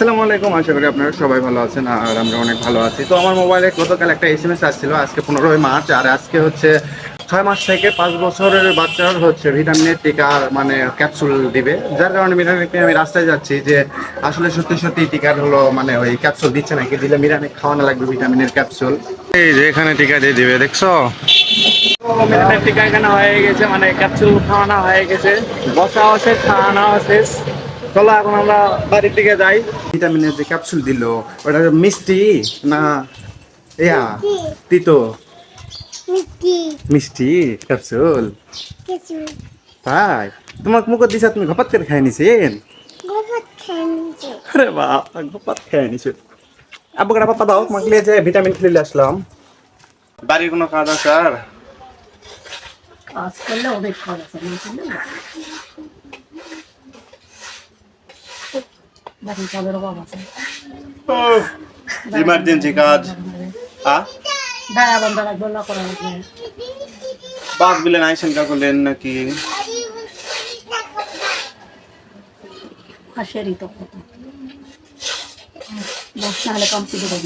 আসসালামু আলাইকুম আশা করি আপনারা সবাই ভালো আছেন আর আমরা অনেক ভালো আছি। তো আমার মোবাইলে গতকাল একটা এস এম এস আসছিল আজকে পনেরোই মার্চ আর আজকে হচ্ছে ছয় মাস থেকে পাঁচ বছরের বাচ্চার হচ্ছে ভিটামিনের টিকা মানে ক্যাপসুল দিবে। যার কারণে মিরানিকে আমি রাস্তায় যাচ্ছি যে আসলে সত্যি সত্যি টিকার হলো মানে ওই ক্যাপসুল দিচ্ছে নাকি দিলে মিরানি খাওয়ানো লাগবে ভিটামিনের ক্যাপসুল এই যে এখানে টিকা দিয়ে দিবে দেখছ? মিনিটের টিকা এখানে হয়ে গেছে মানে ক্যাপসুল খাওয়ানো হয়ে গেছে বসা আছে খাওয়ানো শেষ। চলো এখন আমরা বাড়ির দিকে যাই। ভিটামিনের যে ক্যাপসুল দিল ওটা মিষ্টি না ইয়া? তিতো? মিষ্টি। মিষ্টি ক্যাপসুল তাই? তোমাকে মুখ দিছে তুমি ঘপাত করে খাই নিছেন আরে বাপ ঘপাত খাই নিছে। আব্বু কাটা পাপা দাও তোমাকে লিয়ে যে ভিটামিন খেলে আসলাম। বাড়ির কোনো কাজ আছে আর? কাজ করলে অনেক কাজ আছে অভাব আছে। ইমার্জেন্সি কাজ। হ্যাঁ গায়া বন্ধ রাখবে না করা লাগবে বাপ বিলেন আইসেন কা করলেন নাকি? হাসিয়ারই তো। কথা বস না হলে কমপ্লিট হবে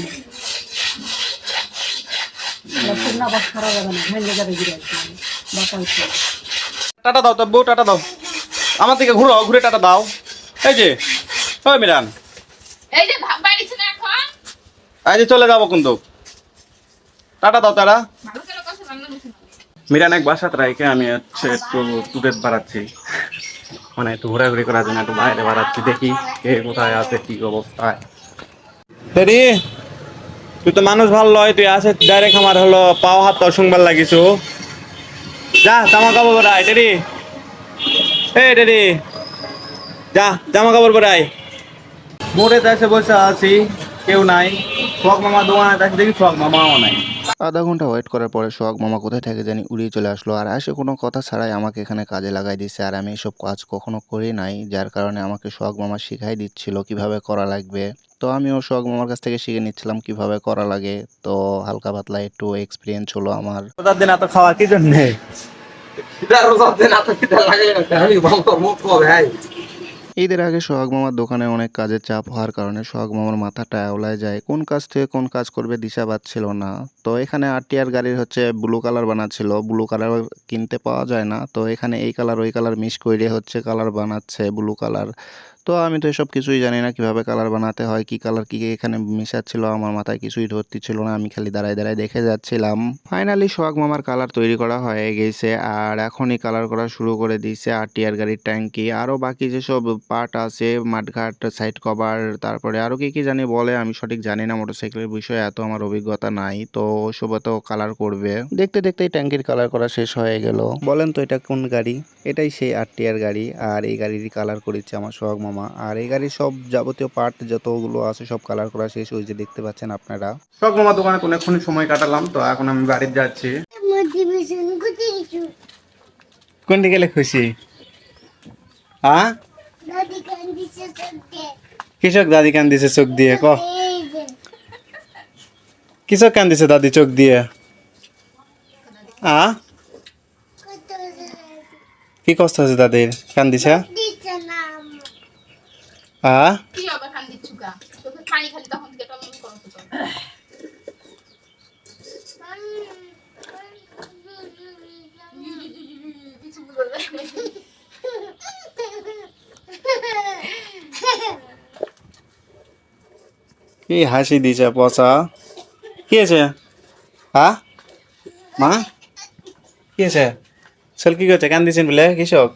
না। বস করা যাবে না। ভেঙে যাবে টাটা দাও তব্বু টাটা দাও। আমার থেকে ঘুরো ঘুরে টাটা দাও। এই যে ওই মিরান। এই যে ভাব বাড়িছে এখন? যে চলে যাব কিন্তু। টাটা দাও তারা। মিরান এক বাসাত রাইকে আমি হচ্ছে একটু টুরে বাড়াচ্ছি। মানে একটু ঘোরাঘুরি করার জন্য একটু বাইরে বাড়াচ্ছি দেখি কে কোথায় আছে কি অবস্থায়। রেডি? তুই তো মানুষ ভালো লয় তুই আসে ডাইরেক্ট আমার হলো পাও হাত তো শুনবার লাগিস যা জামা কাপড় পরাই রেডি? এই রেডি? যা জামা কাপড় পরাই মোড়ে এসে বসে আছি কেউ নাই। শখ মামা দোকানে দেখি দেখি শখ মামাও নাই। আধা ঘণ্টা ওয়েট করার পরে সোহাগ মামা কোথায় থেকে জানি উড়িয়ে চলে আসলো। আর আসে কোনো কথা ছাড়াই আমাকে এখানে কাজে লাগাই দিচ্ছে আর আমি এসব কাজ কখনো করি নাই যার কারণে আমাকে সোহাগ মামা শিখাই দিচ্ছিল কীভাবে করা লাগবে। তো আমিও সোহাগ মামার কাছ থেকে শিখে নিচ্ছিলাম কীভাবে করা লাগে। তো হালকা পাতলা একটু এক্সপিরিয়েন্স হলো আমার। রোজার দিন এত খাওয়া কি জন্যে? ঈদের আগে সোহাগ মামার দোকানে অনেক কাজের চাপ হওয়ার কারণে সোহাগ মামার মাথাটা আওলায় যায়। কোন কাজ থেকে কোন কাজ করবে দিশা পাচ্ছিল না। তো এখানে আর গাড়ির হচ্ছে ব্লু কালার বানাচ্ছিল। ব্লু কালার কিনতে পাওয়া যায় না। তো এখানে এই কালার ওই কালার মিস করে হচ্ছে কালার বানাচ্ছে ব্লু কালার তো আমি তো এসব কিছুই জানি না কীভাবে কালার বানাতে হয়, কি কালার কি এখানে মেশাচ্ছিল, আমার মাথায় কিছুই ধরতে ছিল না, আমি খালি দাঁড়ায় দাঁড়ায় দেখে যাচ্ছিলাম। ফাইনালি সোহাগ মামার কালার তৈরি করা হয়ে গেছে আর এখনই কালার করা শুরু করে দিয়েছে আর টিয়ার গাড়ির ট্যাঙ্কি আরও বাকি যেসব পার্ট আছে, মাঠঘাট সাইড কভার তারপরে আরও কি কি জানি বলে, আমি সঠিক জানি না মোটরসাইকেলের বিষয়ে এত আমার অভিজ্ঞতা নাই, তো ওসব তো কালার করবে। দেখতে দেখতেই ট্যাঙ্কির কালার করা শেষ হয়ে গেল। বলেন তো এটা কোন গাড়ি? এটাই সেই আর টিয়ার গাড়ি, আর এই গাড়িরই কালার করেছে আমার সোহাগ মামা। আর এই গাড়ির সব যাবতীয় পার্ট যতগুলো আছে সব কালার করা শেষ ওই যে দেখতে পাচ্ছেন আপনারা। শখ মামা দোকানে অনেকক্ষণ সময় কাটালাম তো এখন আমি বাড়িতে যাচ্ছি। মোটিভেশন করতে কিছু কোন দিকে গেলে খুশি? হ্যাঁ কৃষক দাদি কান দিছে চোখ দিয়ে ক? কৃষক কান দিছে দাদি চোখ দিয়ে। আ? কি কষ্ট আছে দাদির? কান দিছে? দিচ্ছে কি আবার খান দিচ্ছু গা তোকে পানি খালি তখন থেকে টমটম করো তো তোর। কিছু বুঝা যায় না। কি হাসি দিছে পচা? কি আছে হ্যাঁ? মা? কি আছে চল কি করছে? কান দিছেন বলে? কৃষক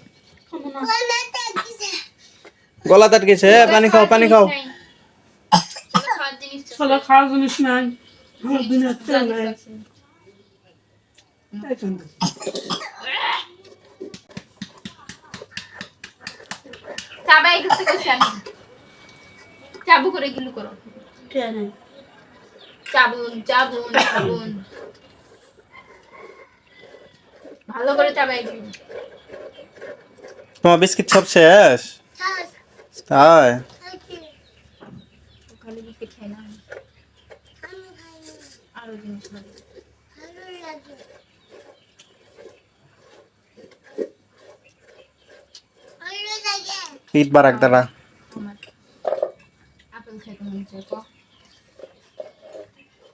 গলা তাট গেছে পানি খাও পানি খাও। খাওয়ার জিনিস নাই। চাবাই আমি চাবু করে গিলু করো। তেল নাই। চাবুন চাবুন চাবুন। ভালো করে চাবাই তোমার বিস্কিট সব শেষ? তাই ঈদ বারাক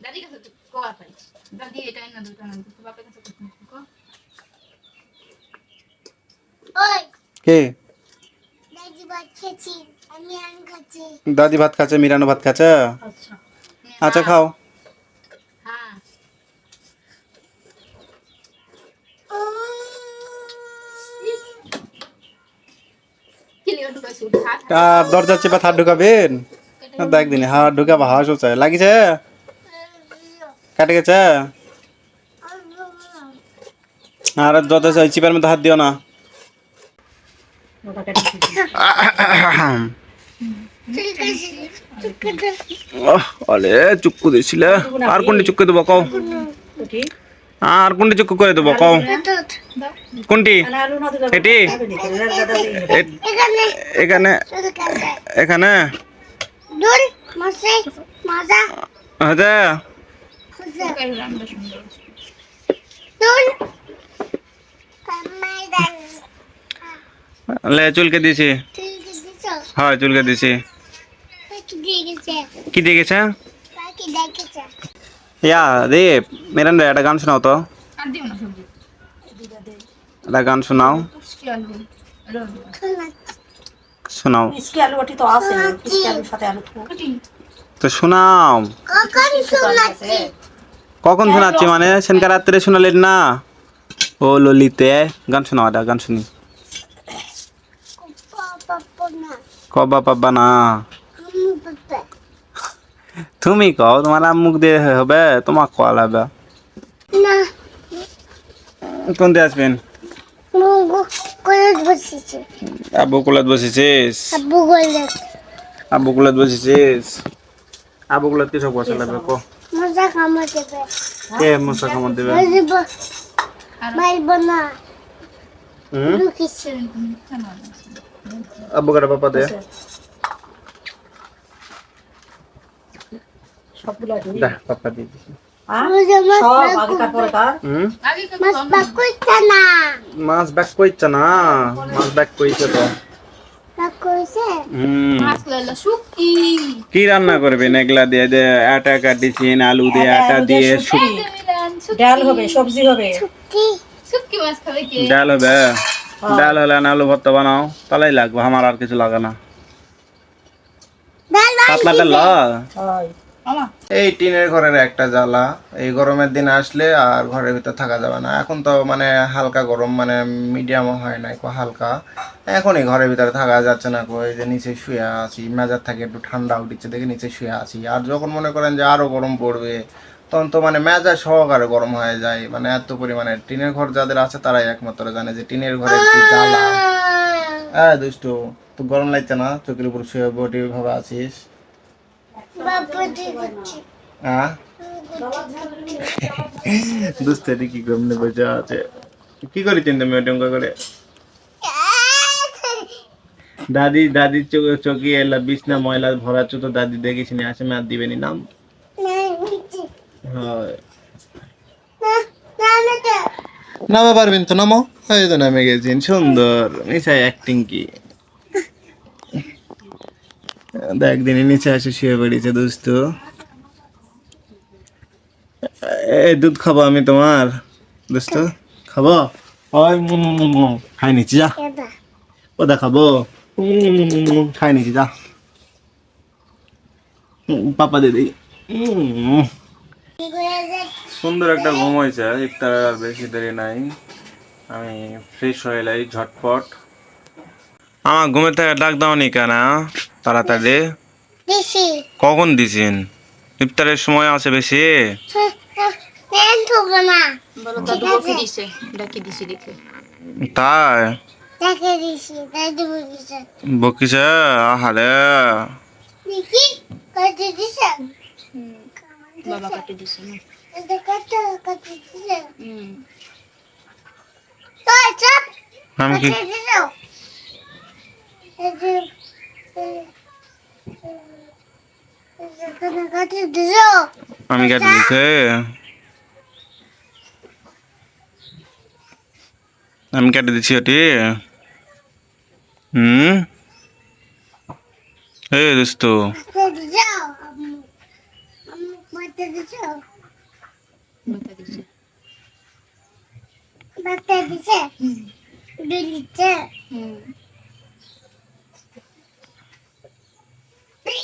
দাদি দাদি এটা না দুটো না দুটো বাপের কাছে ক ওই কে দাদি ভাত খেয়েছি আমি আম খাচ্ছি দাদি ভাত খাচ্ছে মিরানো ভাত খাচ্ছে? আচ্ছা। আচ্ছা খাও। হ্যাঁ কিলিও হাত আর দরজা চেপে হাত ঢুকাবেন? দেখ দিন হাত ঢুকাবো হাওয়া শুচ্ছে লাগিছে? কাটে গেছে? আর যত চিপার মধ্যে হাত দিও না। অলে চুক্কু দিছিলে আর কোনটি চুক্কু দেবো কও? আর কোনটি চুক্কু করে দেবো কও? কোনটি? এটি? এখানে। এখানে। লে চুলকে দিছি? হয় চুলকে দিছি কি দেখেছে? ইয়া দীপ মিরান্ডা একটা গান শোনাও তো। একটা গান শোনাও। শোনাও। মিষ্টি আলু ওটি তো শোনাও। কখন শোনাচ্ছি? মানে? সেনকার রাত্রে শোনালেন না? ও ললিতে। গান শোনাও একটা গান শুনি। কবা পাবা না। তুমি কও তোমার মুখ দিয়ে হবে তোমার কয়া লাগবে না। কোন দিয়ে আসবেন? আব্বু কুলাত বসেছিস? আব্বু কুলাত বসেছিস? আব্বু কুলাত কি সব বসে লাগবে কো। মজা কামড় দেবে। কে মশা কামড় দেবে? মারব না। হুম? আব্বু কাটা পাপা দে। সবগুলো দিই দা পাপা দিয়ে দিছি। মাছ না। মাছ ব্যাক কইছে না মাছ ব্যাক কইছে তো। পাকুইছে হুম। মাছ লাইলা শুকি। কি রান্না করবেন এগুলা দিয়ে? আটা কাটিছেন আলু দিয়ে আটা দিয়ে শুক। ডাল হবে সবজি হবে। কি শুকি মাছ খাবে কে? ডাল হবে? ডাল হলে না আলু ভর্তা বানাও তাহলেই লাগবে আমার আর কিছু লাগে না। ডাল পাতলা ডাল হয়। এই টিনের ঘরের একটা জ্বালা। এই গরমের দিন আসলে আর ঘরের ভিতর থাকা যাবে না। এখন তো মানে হালকা গরম মানে মিডিয়াম হয় না একটু হালকা। এই ঘরের ভিতরে থাকা যাচ্ছে না কই যে নিচে শুয়ে আছি মেজার থাকে একটু ঠান্ডা উঠছে দেখে নিচে শুয়ে আছি। আর যখন মনে করেন যে আরও গরম পড়বে, তখন তো মানে মেজাজ সহকারে গরম হয়ে যায়। মানে এত পরিমাণে টিনের ঘর যাদের আছে তারাই একমাত্র জানে যে টিনের ঘরে কি জ্বালা। হ্যাঁ দুষ্টু তো গরম লাগছে না? চোখের উপর শুয়ে বটি ভাবে আছিস? দুস্তারি কি কি করেছেন তুমি ওটা করে দাদি দাদি চো- চোখে এলা, বিছনা, ময়লা ভরা তো দাদি দেখিস নি আসে আর দিবেনি নাম? নামা পারবেন তো নামো। এই তো নামে গেছেন, সুন্দর। নিচাই অ্যাক্টিং কি? দেখ নিচে এসে শুয়ে পড়েছে দোস্ত এই দুধ খাব আমি তোমার দোস্ত খাব। খাই নিচ্ছি যা। ওদা খাব। খাই নিচ্ছি যা। পাপা দে দিই। উম। সুন্দর একটা ঘুম হয়েছে ইফতার আর বেশি দেরি নাই। আমি ফ্রেশ হয়ে এলাই ঝটপট। আমার ঘুমের থেকে ডাক দাও নি কেন? তাড়াতাড়ি। দিছি। কখন দিছেন? ইফতারের সময় আছে বেশি? প্যান থবো না বলো দাদু বকে দিছে? ডাকি দিছি দেখে? তাই? বকিছে আহারে। দেখি কত দিছে? বাবা কাটি দিছে? না এটা কত কত দিছে? হুম। তো চাপ আমি কি কত দিছে এটা কত কত দিছে আমি কেটে দিছে আমি কেটে দিছি ওটি হুম এই দোস্ত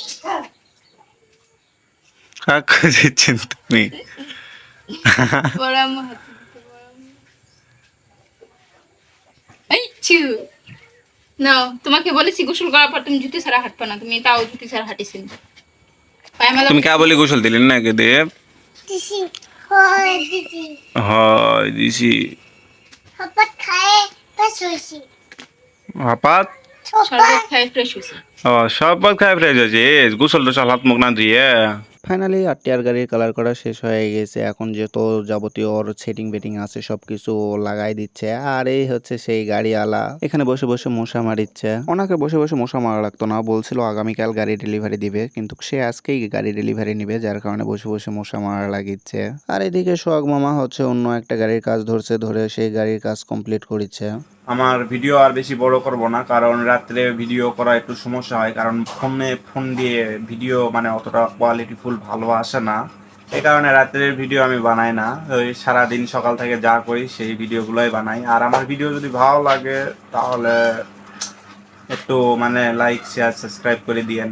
মাথাতে কাকা দিচ্ছেন তুমি নাও তোমাকে বলেছি গোসল করার পর তুমি জুতি ছাড়া হাঁটবে না তুমি তাও জুতি ছাড়া হাঁটিস তুমি কা বলি গোসল দিলেন না কে দেব হয় দিছি দিছি খায় পেশ হয়েছি হাপাত শরবত ফ্রেশ হয়েছে ও বাদ খাই ফ্রেশ আছে গোসল টোসল হাত মুখ না ধুয়ে ফাইনালি আরটিআর গাড়ির কালার করা শেষ হয়ে গেছে। এখন যেহেতু যাবতীয় ওর সেটিং বেটিং আছে সব কিছু লাগাই দিচ্ছে। আর এই হচ্ছে সেই গাড়িওয়ালা। এখানে বসে বসে মশা মারিচ্ছে। ওনাকে বসে বসে মশা মারা লাগতো না। বলছিল আগামীকাল গাড়ি ডেলিভারি দিবে, কিন্তু সে আজকেই গাড়ি ডেলিভারি নিবে, যার কারণে বসে বসে মশা মারা লাগিচ্ছে। আর এদিকে সোহাগ মামা হচ্ছে অন্য একটা গাড়ির কাজ ধরছে, ধরে সেই গাড়ির কাজ কমপ্লিট করেছে। আমার ভিডিও আর বেশি বড় করব না, কারণ রাত্রে ভিডিও করা একটু সমস্যা হয়, কারণ ফোনে ফোন দিয়ে ভিডিও মানে অতটা কোয়ালিটি ফুল ভালো আসে না। এই কারণে রাত্রের ভিডিও আমি বানাই না, ওই সারাদিন সকাল থেকে যা করি সেই ভিডিওগুলোই বানাই। আর আমার ভিডিও যদি ভালো লাগে, তাহলে একটু মানে লাইক শেয়ার সাবস্ক্রাইব করে দিয়েন।